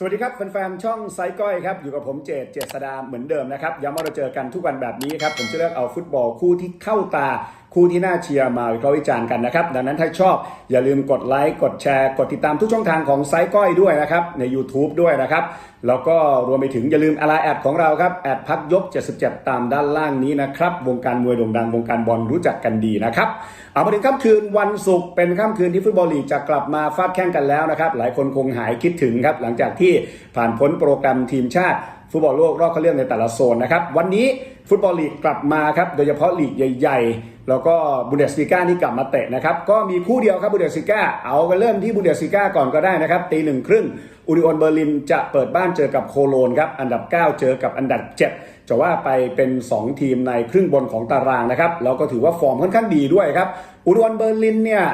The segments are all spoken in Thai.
สวัสดีครับแฟนๆช่องไซก้อยครับอยู่กับผมเจตเจษดาเหมือนเดิมนะครับย้ำว่าเราเจอกันทุกวันแบบนี้ครับผมจะเลือกเอาฟุตบอลคู่ที่เข้าตาคู่ที่น่าเชียร์มาวิเคราะห์วิจารณ์กันนะครับ ดังนั้นถ้าชอบอย่าลืมกดไลค์กดแชร์กดติดตามทุกช่องทางของไซก้อยด้วยนะครับ ใน YouTube ด้วยนะครับ แล้วก็รวมไปถึงอย่าลืมอะไรแอดของเราครับแอดพักยก 77 ตามด้านล่างนี้นะครับ วงการมวยโด่งดังวงการบอลรู้จักกันดีนะครับเอามาถึงค่ำคืนวันศุกร์เป็นค่ำคืนที่ฟุตบอลลีกจะกลับมาฟาดแข่งกันแล้วนะครับ หลายคนคงหายคิดถึงครับหลังจากที่ผ่านพ้นโปรแกรมทีมชาติ ฟุตบอลโลกรอบคัดเลือกในแต่ละโซนนะครับ วันนี้ฟุตบอลลีกกลับมาครับ โดยเฉพาะลีกใหญ่ ๆ แล้วก็บุนเดสลีกานี่กลับมาเตะนะครับ ก็มีคู่เดียวครับบุนเดสลีกาเอากันเริ่มที่บุนเดสลีกาก่อนก็ได้นะครับตีหนึ่งครึ่งอุนิออนเบอร์ลินจะเปิดบ้านเจอกับโคโลนครับอันดับ 9 เจอกับอันดับ 7 จะว่าไปเป็น 2 ทีมในครึ่งบนของตารางนะครับแล้วก็ถือว่าฟอร์มค่อนข้างดีด้วยครับอุนิออนเบอร์ลินเนี่ย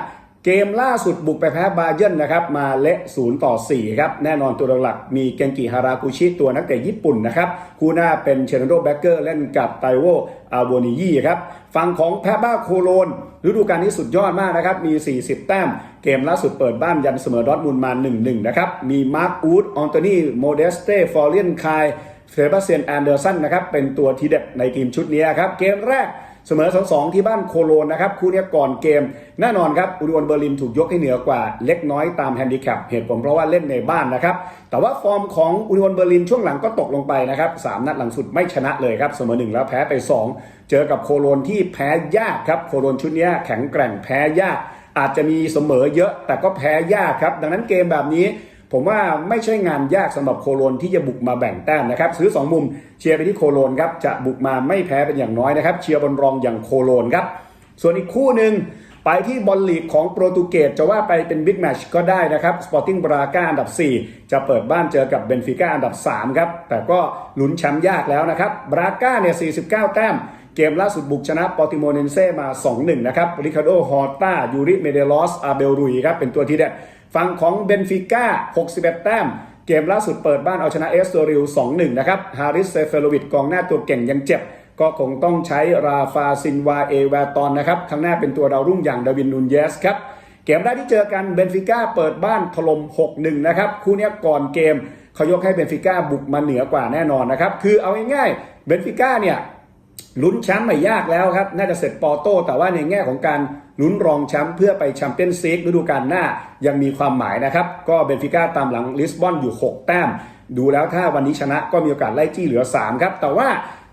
เกมล่าสุดบุกไปแพ้บาเยิร์นนะครับมาเละ0ต่อ4ครับแน่นอนตัวหลักมีเกนกิฮารากุชิตัวนักเตะญี่ปุ่นนะครับคู่หน้าเป็นเชนโดแบ็กเกอร์เล่นกับไตโวอาโบนิยี่ครับฝั่งของแพบ้าโคโลนฤดูกาลนี้สุดยอดมากนะครับ มี 40 แต้ม เกมล่าสุดเปิดบ้านยันเสมอดอทมุนด์มา 1-1 นะครับ มีมาร์คอูดออนโตนีโมเดสเตฟอร์เลียนคายเซบาสเซียนแอนเดอร์สันนะครับ เป็นตัวทีเด็ดในทีมชุดนี้ครับ เกมแรก เสมอ 2-2 ที่บ้านโคโลนนะครับคู่นี้ก่อนเกม แน่นอนครับอุดนเบอร์ลินถูกยกให้เหนือกว่าเล็กน้อยตามแฮนดิแคปเหตุผลเพราะว่าเล่นในบ้านนะครับแต่ว่าฟอร์มของอุดนเบอร์ลินช่วงหลังก็ตกลงไปนะครับสามนัดหลังสุดไม่ชนะเลยครับเสมอหนึ่งแล้วแพ้ไป 2 เจอกับโคโลนที่แพ้ยากครับโคโลนชุดนี้แข็งแกร่งแพ้ยากอาจจะมีเสมอเยอะแต่ก็แพ้ยากครับ ดังนั้นเกมแบบนี้ ผมว่าไม่ใช่งานยากสำหรับโคโลนที่จะบุกมาแบ่งแต้มนะครับ ซื้อ 2 มุมเชียร์ไปที่โคโลนครับจะบุกมาไม่แพ้เป็นอย่างน้อยนะครับ เชียร์บอลรองอย่างโคโลนครับส่วนอีกคู่หนึ่งไปที่บอลลีกของโปรตุเกสจะว่าไปเป็นบิ๊กแมชก็ได้นะครับสปอร์ติ้งบราก้าอันดับ 4 จะเปิดบ้านเจอกับเบนฟิก้าอันดับ 3 ครับ แต่ก็ลุ้นแชมป์ยากแล้วนะครับบราก้าเนี่ย49 แต้ม เกมล่าสุดบุกชนะปอติโมเนนเซ่มา 2-1 นะครับริคาโดฮอร์ต้ายูริเมเดลอสอาเบลรุยครับเป็นตัวที่เด็ดฝั่งของเบนฟิก้า 61 แต้ม เกมล่าสุดเปิดบ้านเอาชนะเอสโตริล 2-1 นะครับ ฮาริสเซเฟโลวิดกองหน้าตัวเก่งยังเจ็บ ก็คงต้องใช้ราฟาซินวาเอแวร์ตอนนะครับ ข้างหน้าเป็นตัวดาวรุ่งอย่างดาวินนูนเยสครับ เกมแรกที่เจอกันเบนฟิก้าเปิดบ้านถล่ม 6-1 นะครับ คู่นี้ก่อนเกมเขายกให้เบนฟิก้าบุกมาเหนือกว่าแน่นอนนะครับ คือเอาง่ายๆ เบนฟิก้าเนี่ย ลุ้นแชมป์ไม่ยากแล้วครับ น่าจะเสร็จปอโต้แต่ว่าในแง่ของการลุ้นรองแชมป์เพื่อไปแชมเปี้ยนซีกฤดูกาลหน้ายังมีความหมายนะครับ ก็เบนฟิก้าตามหลังลิสบอนอยู่ 6 แต้ม ดูแล้วถ้าวันนี้ชนะก็มีโอกาสไล่จี้เหลือ 3 ครับ แต่ว่า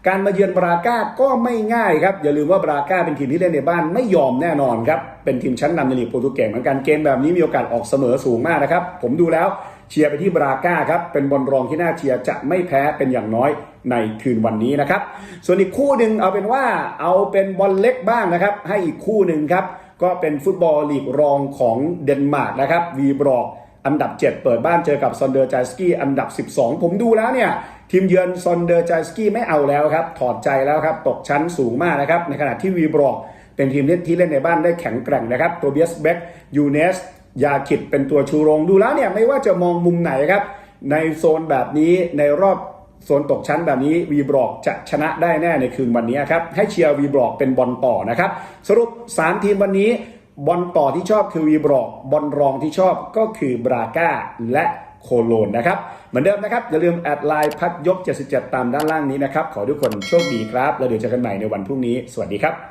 การมาเยือนบราก้าก็ไม่ง่ายครับ อย่าลืมว่าบราก้าเป็นทีมที่เล่นในบ้านไม่ยอมแน่นอนครับ เป็นทีมชั้นนำในลีกโปรตุเกสเหมือนกันเกมแบบนี้มีโอกาสออกเสมอสูงมากนะครับ ผมดูแล้วเชียร์ไปที่บราก้าครับเป็นบอลรองที่น่าเชียร์จะไม่แพ้เป็นอย่างน้อยในคืนวันนี้นะครับ ส่วนอีกคู่หนึ่งเอาเป็นว่าเอาเป็นบอลเล็กบ้างนะครับ ให้อีกคู่หนึ่งครับก็เป็นฟุตบอลลีกรองของเดนมาร์กนะครับวีบรอก อันดับ 7 เปิดบ้านเจอกับซอนเดอร์จายสกี้อันดับ 12 ผมดูแล้วเนี่ยทีมเยือนซอนเดอร์จายสกี้ไม่เอาแล้วครับ ถอดใจแล้วครับ ตกชั้นสูงมากนะครับ ในขณะที่วีบรอกเป็นทีมเล่นที่เล่นในบ้านได้แข็งแกร่งนะครับตัวเบียสเบกยูเนสยาขิดเป็นตัวชูโรงดูแล้วเนี่ยไม่ว่าจะมองมุมไหนครับ ในโซนแบบนี้ในรอบโซนตกชั้นแบบนี้วีบรอกจะชนะได้แน่ในคืนวันนี้ครับให้เชียร์วีบรอกเป็นบอลต่อนะครับสรุป 3 ทีมวันนี้ บอลต่อที่ชอบคือวีบรอกบอลรองที่ชอบก็คือบราก้าและโคโลนนะครับ เหมือนเดิมนะครับ อย่าลืมแอดไลน์พักยก 77 ตามด้านล่างนี้นะครับ ขอทุกคนโชคดีครับ แล้วเดี๋ยวเจอกันใหม่ในวันพรุ่งนี้ สวัสดีครับ